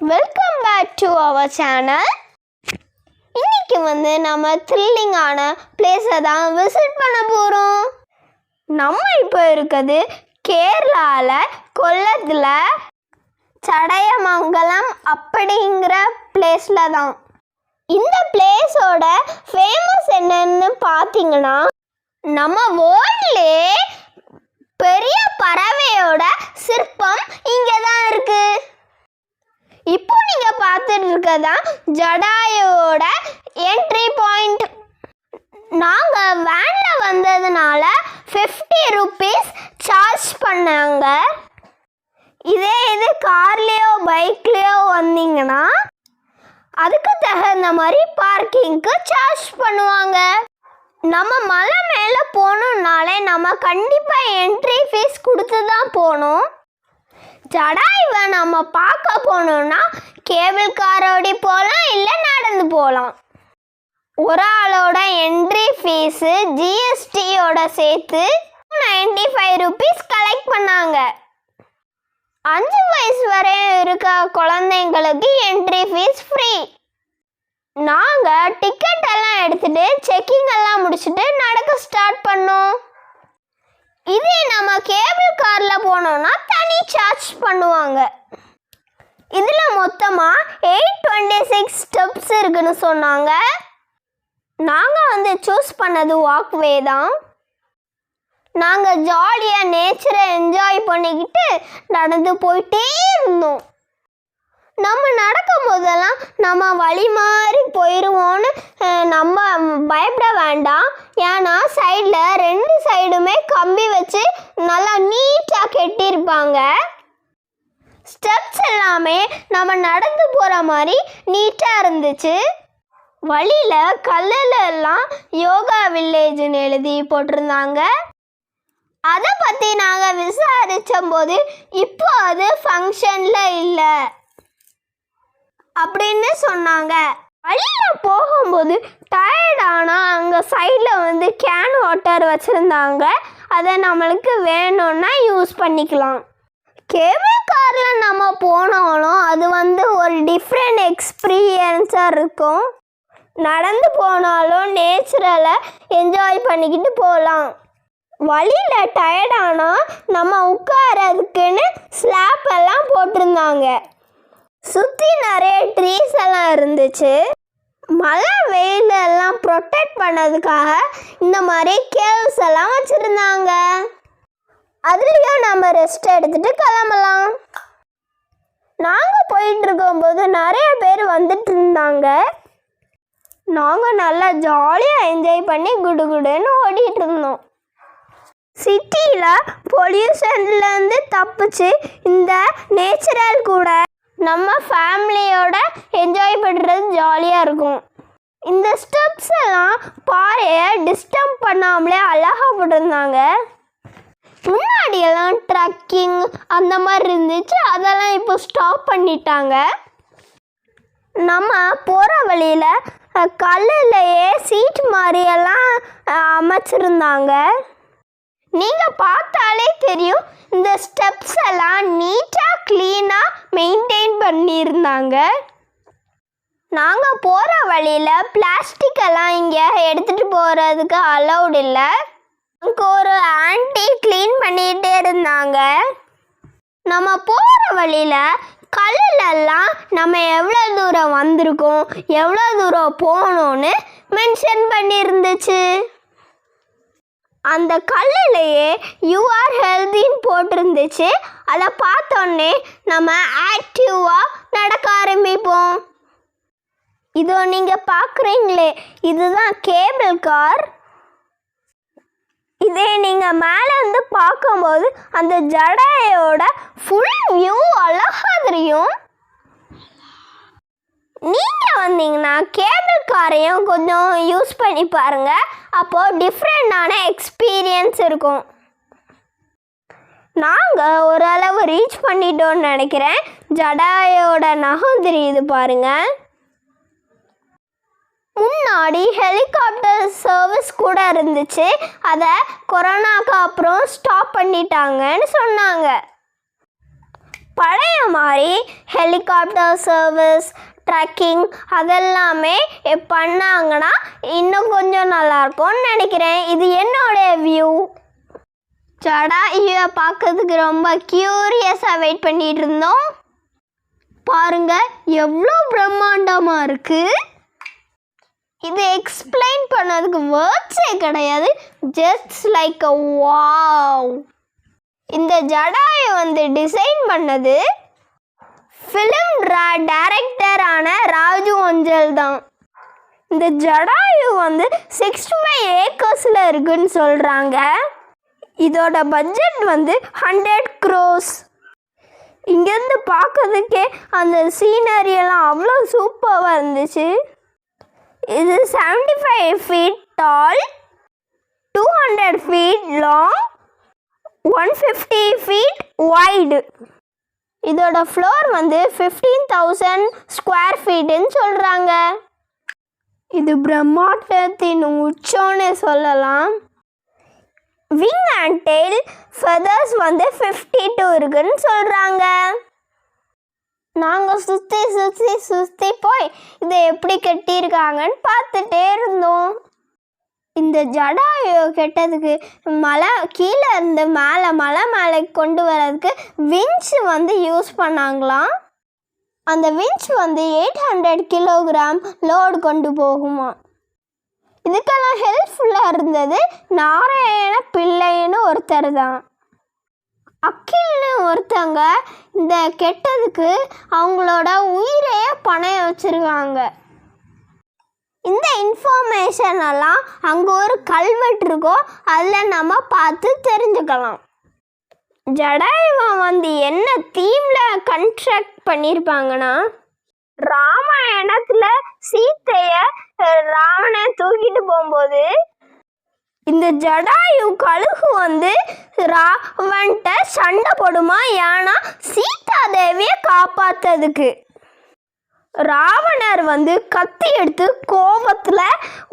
Welcome back to our channel இன்னைக்கு வந்து நம்ம த்ரில்லிங்கான பிளேஸை தான் விசிட் பண்ண போகிறோம் நம்ம இப்போ இருக்கிறது கேரளாவில் கொல்லத்தில் சடையமங்கலம் அப்படிங்கிற பிளேஸில் தான். இந்த பிளேஸோட ஃபேமஸ் என்னன்னு பார்த்தீங்கன்னா நம்ம வேர்ல்ட்லே பெரிய பறவையோட சிற்பம் இங்கே தான் இருக்கு இப்போ நீங்க தான் ஜடாயோட என்ட்ரி பாயிண்ட் நாங்கள் வேனில் வந்ததுனால ஃபிஃப்டி ருபீஸ் சார்ஜ் பண்ணாங்க. இதே இது கார்லேயோ பைக்லேயோ வந்தீங்கன்னா அதுக்கு தகுந்த மாதிரி பார்க்கிங்க்கு சார்ஜ் பண்ணுவாங்க. நம்ம மலை மேலே போகணுன்னாலே நம்ம கண்டிப்பாக என்ட்ரி ஃபீஸ் கொடுத்து தான் போகணும். ஜடா இவன் நம்ம பார்க்க போனோம்னா கேபிள் காரோடி போகலாம் இல்லை நடந்து போகலாம் ஒரு ஆளோட என்ட்ரி ஃபீஸு ஜிஎஸ்டியோட சேர்த்து நைன்டி ஃபைவ் ருபீஸ் கலெக்ட் பண்ணாங்க. அஞ்சு வயசு வரை இருக்க குழந்தைங்களுக்கு என்ட்ரி ஃபீஸ் ஃப்ரீ நாங்கள் டிக்கெட் எல்லாம் எடுத்துட்டு செக்கிங் எல்லாம் முடிச்சுட்டு நடக்க ஸ்டார்ட் பண்ணோம். இதே நம்ம கேபிள் காரில் போனோம்னா தனி சார்ஜ் பண்ணுவாங்க. இதில் மொத்தமாக எயிட் டுவெண்ட்டி சிக்ஸ் ஸ்டெப்ஸ் இருக்குன்னு சொன்னாங்க. நாங்கள் வந்து சூஸ் பண்ணது வாக்வே தான். நாங்கள் ஜாலியாக நேச்சரை என்ஜாய் பண்ணிக்கிட்டு நடந்து போயிட்டே இருந்தோம். நம்ம நடக்கும் போதெல்லாம் நம்ம வழி மாறி போயிடுவோன்னு நம்ம பயப்பட வேண்டாம். ஏன்னா சைடில் ரெண்டு சைடுமே கம்பி வச்சு நல்லா நீட்டாக கெட்டியிருப்பாங்க. ஸ்டெப்ஸ் எல்லாமே நம்ம நடந்து போகிற மாதிரி நீட்டாக இருந்துச்சு. வழியில் கல்லில் எல்லாம் யோகா வில்லேஜ்னு எழுதி போட்டிருந்தாங்க. அதை பற்றி நாங்கள் விசாரித்த போது இப்போ அது ஃபங்க்ஷனில் இல்லை. அப்படின்னு சொன்னாங்க. வழியில் போகும்போது டயர்டானா அங்கே சைடில் வந்து கேன் வாட்டர் வச்சுருந்தாங்க. அதை நம்மளுக்கு வேணும்னா யூஸ் பண்ணிக்கலாம். கேபிள் காரில் நம்ம போனாலும் அது வந்து ஒரு டிஃப்ரெண்ட் எக்ஸ்பீரியன்ஸாக இருக்கும். நடந்து போனாலும் நேச்சுரலை என்ஜாய் பண்ணிக்கிட்டு போகலாம். வழியில் டயர்டானா நம்ம உட்காரதுக்குன்னு ஸ்லாப் எல்லாம் போட்டிருந்தாங்க. சுற்றி நிறைய ட்ரீஸ் எல்லாம் இருந்துச்சு. மழை வெயில் எல்லாம் ப்ரொடெக்ட் பண்ணதுக்காக இந்த மாதிரி கேவ்ஸ் எல்லாம் வச்சுருந்தாங்க. அதுலேயும் நம்ம ரெஸ்ட் எடுத்துட்டு கிளம்பலாம். நாங்கள் போயிட்டு இருக்கும்போது நிறைய பேர் வந்துட்டு இருந்தாங்க. நாங்கள் நல்லா ஜாலியாக என்ஜாய் பண்ணி குடுகுடுன்னு ஓடிட்டு இருந்தோம். சிட்டியில் பொல்யூஷன்லேருந்து தப்பிச்சு இந்த நேச்சுரல் கூட நம்ம ஃபேமிலியோட என்ஜாய் பண்ணுறது ஜாலியாக இருக்கும். இந்த ஸ்டெப்ஸ் எல்லாம் பாறையை டிஸ்டர்ப் பண்ணாமலே அழகாக போட்டிருந்தாங்க. முன்னாடியெல்லாம் ட்ரக்கிங் அந்த மாதிரி இருந்துச்சு அதெல்லாம் இப்போ ஸ்டாப் பண்ணிட்டாங்க. நம்ம போகிற வழியில் கல்லுலையே சீட் மாதிரியெல்லாம் அமைச்சிருந்தாங்க. நீங்கள் பார்த்தாலே தெரியும் இந்த ஸ்டெப்ஸ் எல்லாம் நீட்டாக க்ளீனாக மெயின்டைன் பண்ணியிருந்தாங்க. நாங்கள் போகிற வழியில் பிளாஸ்டிக் எல்லாம் இங்கே எடுத்துகிட்டு போகிறதுக்கு அலௌட் இல்லை. அங்கே ஒரு ஆன்ட்டி க்ளீன் பண்ணிகிட்டே இருந்தாங்க. நம்ம போகிற வழியில் கல்லெல்லாம் நம்ம எவ்வளோ தூரம் வந்திருக்கோம் எவ்வளோ தூரம் போகணும்னு மென்ஷன் பண்ணியிருந்துச்சு. அந்த கல்லிலேயே யூ ஆர் ஹெல்தின்னு போட்டிருந்துச்சு. அதை பார்த்தோன்னே நம்ம ஆக்டிவாக நடக்க ஆரம்பிப்போம். இதோ நீங்கள் பார்க்குறீங்களே இதுதான் கேபிள் கார் இதே நீங்கள் மேலே வந்து பார்க்கும்போது அந்த ஜடையோட ஃபுல் வியூ அழகாக தெரியும். நீங்கள் வந்தீங்கன்னா கேபிள் காரையும் கொஞ்சம் யூஸ் பண்ணி பாருங்க. அப்போது டிஃப்ரெண்டான எக்ஸ்பீரியன்ஸ் இருக்கும். நாங்கள் ஓரளவு ரீச் பண்ணிட்டோம்னு நினைக்கிறேன். ஜடாயோட நகம் தெரியுது பாருங்க. முன்னாடி ஹெலிகாப்டர் சர்வீஸ் கூட இருந்துச்சு. அதை கொரோனாக்கு அப்புறம் ஸ்டாப் பண்ணிட்டாங்கன்னு சொன்னாங்க. பழைய மாதிரி ஹெலிகாப்டர் சர்வீஸ் ட்ரக்கிங் அதெல்லாமே பண்ணாங்கன்னா இன்னும் கொஞ்சம் நல்லாயிருக்கும்னு நினைக்கிறேன். இது என்னோடைய வியூ சடா இதை பார்க்கறதுக்கு ரொம்ப க்யூரியஸாக வெயிட் பண்ணிட்டு இருந்தோம். பாருங்கள் எவ்வளோ பிரம்மாண்டமாக இருக்குது இது எக்ஸ்பிளைன் பண்ணதுக்கு வேர்ட்ஸே கிடையாது. ஜஸ்ட் லைக் அ வாவ் இந்த ஜடாயை வந்து டிசைன் பண்ணது ஃபிலிம் டைரக்டரான ராஜு ஒஞ்சல் தான். இந்த ஜடாயு வந்து சிக்ஸ்டி ஃபைவ் ஏக்கர்ஸில் இருக்குன்னு சொல்கிறாங்க இதோட பட்ஜெட் வந்து ஹண்ட்ரட் க்ரோஸ் இங்கேருந்து பார்க்கறதுக்கே அந்த சீனரியெல்லாம் அவ்வளோ சூப்பராக இருந்துச்சு. இது seventy five feet tall two hundred feet long one fifty feet wide இதோட ஃப்ளோர் வந்து ஃபிஃப்டீன் தௌசண்ட் ஸ்கொயர் ஃபீட்டுன்னு சொல்கிறாங்க இது பிரம்மாண்டத்தின் உச்சோன்னு சொல்லலாம். விங் அண்ட் டெய்ல் ஃபெதர்ஸ் வந்து ஃபிஃப்டி டூ இருக்குன்னு சொல்கிறாங்க நாங்கள் சுற்றி சுற்றி சுற்றி போய் இதை எப்படி கட்டியிருக்காங்கன்னு பார்த்துட்டே இருந்தோம். இந்த ஜடாயு கெட்டதுக்கு மலை கீழே இருந்து மேலே மலை மேலே கொண்டு வர்றதுக்கு விஞ்ச் வந்து யூஸ் பண்ணாங்களாம். அந்த விஞ்ச் வந்து எயிட் ஹண்ட்ரட் கிலோகிராம் லோடு கொண்டு போகுமா இதுக்கெல்லாம் ஹெல்ப்ஃபுல்லாக இருந்தது நாராயண பிள்ளைன்னு ஒருத்தர் தான். அக்கில்னு ஒருத்தங்க இந்த கெட்டதுக்கு அவங்களோட உயிரையே பணைய வச்சுருக்காங்க. இந்த இன்ஃபர்மேஷன் எல்லாம் அங்கே ஒரு கல்வெட்டு இருக்கோ அதில் நம்ம பார்த்து தெரிஞ்சுக்கலாம். ஜடாயுவன் வந்து என்ன தீமில் கன்ஸ்ட்ரக்ட் பண்ணியிருப்பாங்கன்னா ராமாயணத்தில் சீத்தைய ராவணன் தூக்கிட்டு போகும்போது இந்த ஜடாயு கழுகு வந்து ராவன்ட்ட சண்டை போடுமா? ஏன்னா சீதா தேவியை காப்பாத்ததுக்கு. ராவணர் வந்து கத்தி எடுத்து கோபத்தில்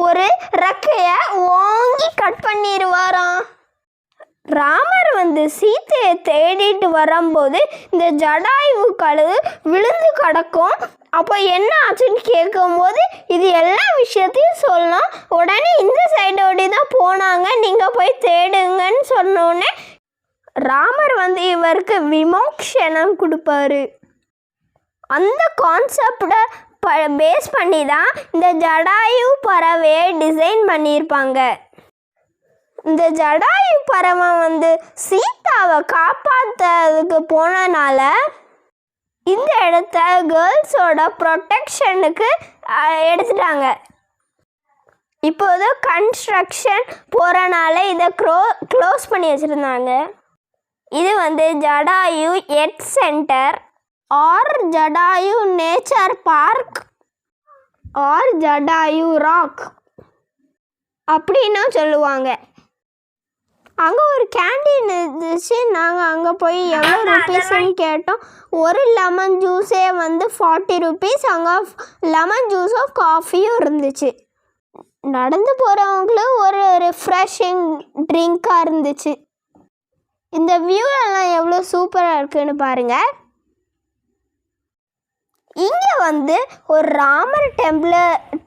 ஒரு ரெக்கையை ஓங்கி கட் பண்ணிடுவாராம் ராமர் வந்து சீத்தையை தேடிட்டு வரும்போது இந்த ஜடாயு கழுவு விழுந்து கிடக்கும். அப்போ என்ன ஆச்சுன்னு கேட்கும்போது இது எல்லா விஷயத்தையும் சொல்லலாம் உடனே இந்த சைடோடி தான் போனாங்க. நீங்கள் போய் தேடுங்கன்னு சொன்னோடனே ராமர் வந்து இவருக்கு விமோக்ஷனம் கொடுப்பாரு. அந்த கான்செப்டை ப பேஸ் பண்ணி தான் இந்த ஜடாயு பறவையை டிசைன் பண்ணியிருப்பாங்க. இந்த ஜடாயு பறவை வந்து சீதாவை காப்பாற்றுறதுக்கு போனனால இந்த இடத்த கேர்ள்ஸோட ப்ரொட்டெக்ஷனுக்கு எடுத்துட்டாங்க. இப்போது கன்ஸ்ட்ரக்ஷன் போகிறனால இதை க்ளோ க்ளோஸ் பண்ணி வச்சுருந்தாங்க. இது வந்து Jatayu earth centre or Jatayu nature park or Jatayu rock அப்படின்னும் சொல்லுவாங்க. அங்கே ஒரு கேண்டீன் இருந்துச்சு. நாங்கள் அங்கே போய் எவ்வளோ ருபீஸ்ன்னு கேட்டோம். ஒரு லெமன் ஜூஸே வந்து ஃபார்ட்டி ருபீஸ் அங்கே லெமன் ஜூஸும் காஃபியும் இருந்துச்சு. நடந்து போகிறவங்களும் ஒரு ரிஃப்ரெஷிங் ட்ரிங்காக இருந்துச்சு. இந்த வியூ எல்லாம் எவ்வளோ சூப்பராக இருக்குன்னு பாருங்கள் இங்கே வந்து ஒரு ராமர் டெம்பிள்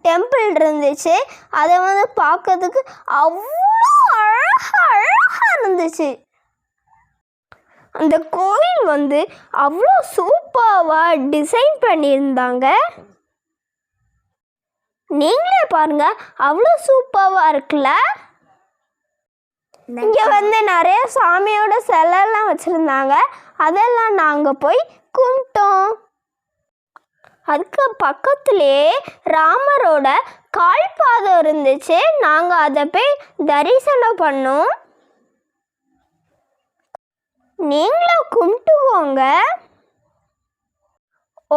டெம்பிள் இருந்துச்சு. அதை வந்து பார்க்கறதுக்கு அவ்வளோ அழகா அழகாக இருந்துச்சு. அந்த கோயில் வந்து அவ்வளோ சூப்பராக டிசைன் பண்ணியிருந்தாங்க. நீங்களே பாருங்க அவ்வளோ சூப்பராக இருக்குல்ல? இங்கே வந்து நிறைய சாமியோட சிலைலாம் வச்சுருந்தாங்க. அதெல்லாம் நாங்கள் போய் கும்பிட்டோம். அதுக்கு பக்கத்துலேயே ராமரோட கால்பாதம் இருந்துச்சு. நாங்கள் அதை போய் தரிசனம் பண்ணோம். நீங்களும் கும்பிட்டுக்கோங்க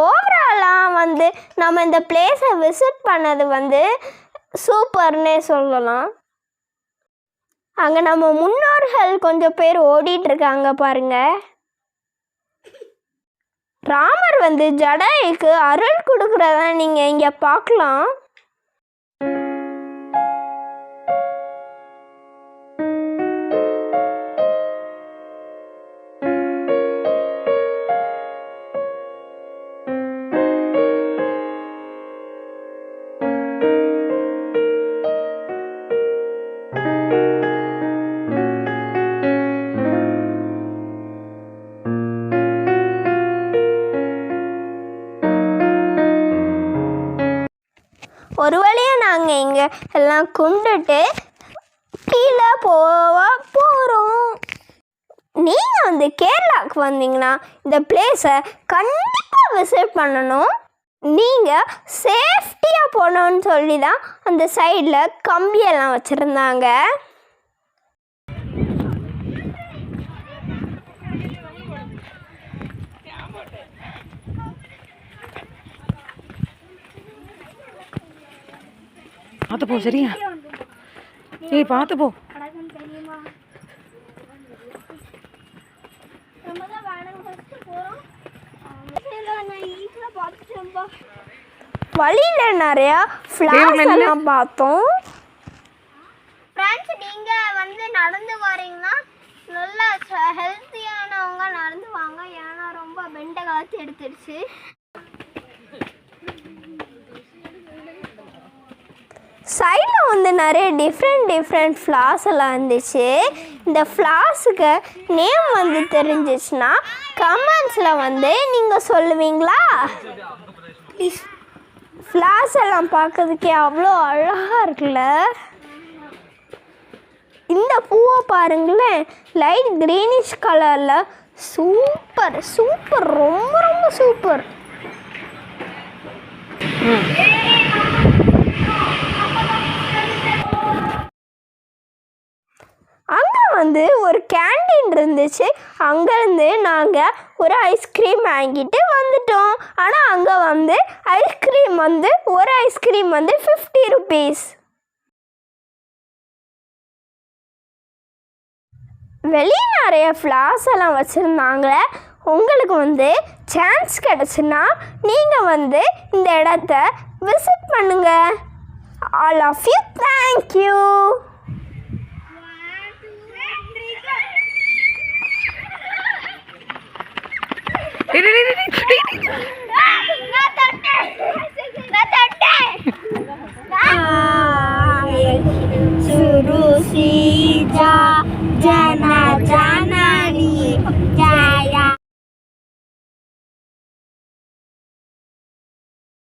ஓவராலாக வந்து நம்ம இந்த பிளேஸை விசிட் பண்ணது வந்து சூப்பர்னே சொல்லலாம். அங்கே நம்ம முன்னோர்கள் கொஞ்சம் பேர் ஓடிட்டுருக்காங்க பாருங்கள் ராமர் வந்து ஜடாயுக்கு அருள் கொடுக்குறத நீங்கள் இங்கே பார்க்கலாம். நாங்கள் எல்லாம் கும்பிட்டுட்டு கீழே போக போகிறோம் நீங்கள் வந்து கேரளாவுக்கு வந்தீங்கன்னா இந்த பிளேஸை கண்டிப்பாக விசிட் பண்ணணும். நீங்கள் சேஃப்டியாக போகணுன்னு சொல்லி தான் அந்த சைடில் கம்பியெல்லாம் வச்சுருந்தாங்க. பார்த்து போ சரியா? ஏய் பார்த்து போ வழியில் நிறையா மெல்ல. எல்லாம் பார்த்தோம். ஃப்ரெண்ட்ஸ் நீங்கள் வந்து நடந்து வரீங்கன்னா நல்லா ஹெல்த்தியானவங்க நடந்து வாங்க. ஏன்னா ரொம்ப வெண்டை காலத்து எடுத்துருச்சு. சைடில் வந்து நிறைய டிஃப்ரெண்ட் டிஃப்ரெண்ட் ஃப்ளார்ஸ் எல்லாம் இருந்துச்சு. இந்த ஃப்ளார்ஸுக்கு நேம் வந்து தெரிஞ்சிச்சுன்னா கமெண்ட்ஸில் வந்து நீங்கள் சொல்லுவீங்களா? ஃப்ளார்ஸ் எல்லாம் பார்க்கறதுக்கே அவ்வளோ அழகாக இருக்குல்ல? இந்த பூவை பாருங்களேன் லைட் க்ரீனிஷ் கலரில் சூப்பர் சூப்பர் ரொம்ப ரொம்ப சூப்பர் அங்கே வந்து ஒரு கேண்டீன் இருந்துச்சு. அங்கேருந்து நாங்கள் ஒரு ஐஸ்கிரீம் வாங்கிட்டு வந்துட்டோம். ஆனால் அங்கே வந்து ஐஸ்கிரீம் வந்து ஒரு ஐஸ்கிரீம் வந்து ஃபிஃப்டி ருபீஸ் வெளியே நிறைய ஃப்ளார்ஸ் எல்லாம் வச்சுருந்தாங்களே உங்களுக்கு வந்து சான்ஸ் கிடச்சுன்னா நீங்கள் வந்து இந்த இடத்த விசிட் பண்ணுங்கள் all of you thank you सुरुसी जा